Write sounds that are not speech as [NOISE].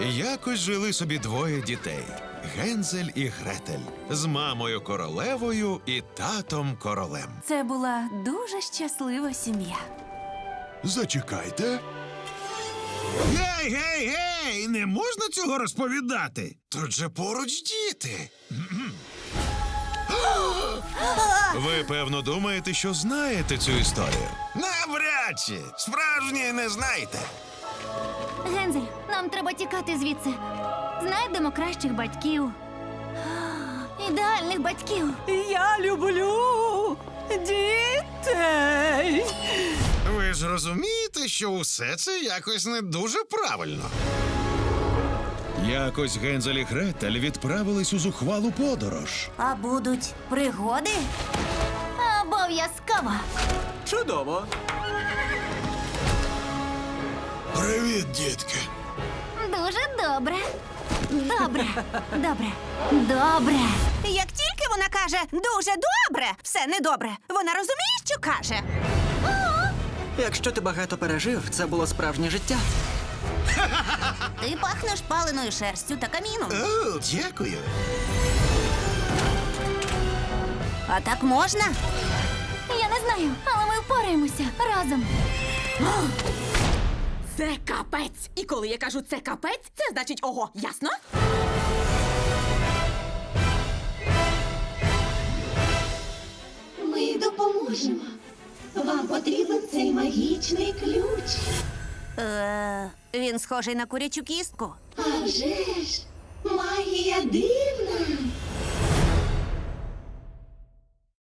Якось жили собі двоє дітей Гензель і Гретель з мамою королевою і татом королем. Це була дуже щаслива сім'я. Зачекайте. Гей, гей, гей! Не можна цього розповідати. Тут же поруч діти. [GASPS] Ви певно думаєте, що знаєте цю історію. Навряд чи справжньої не знаєте. Гензель, нам треба тікати звідси. Знайдемо кращих батьків. [GASPS] Ідеальних батьків. Я люблю дітей. Ви ж розумієте, що усе це якось не дуже правильно. Якось Гензель і Гретель відправились у зухвалу подорож. А будуть пригоди? Обов'язково. Чудово. Привіт, дітки. Дуже добре. Добре. Добре. Добре. Як тільки вона каже дуже добре, все недобре. Вона розуміє, що каже. Якщо ти багато пережив, це було справжнє життя. Ти пахнеш паленою шерстю та каміном. О, дякую. А так можна? Я не знаю, але ми впораємося разом. Це капець. І коли я кажу це капець, це значить ого, ясно? Ми допоможемо. Вам потрібен цей магічний ключ. Е, він схожий на курячу кістку. А вже ж магія див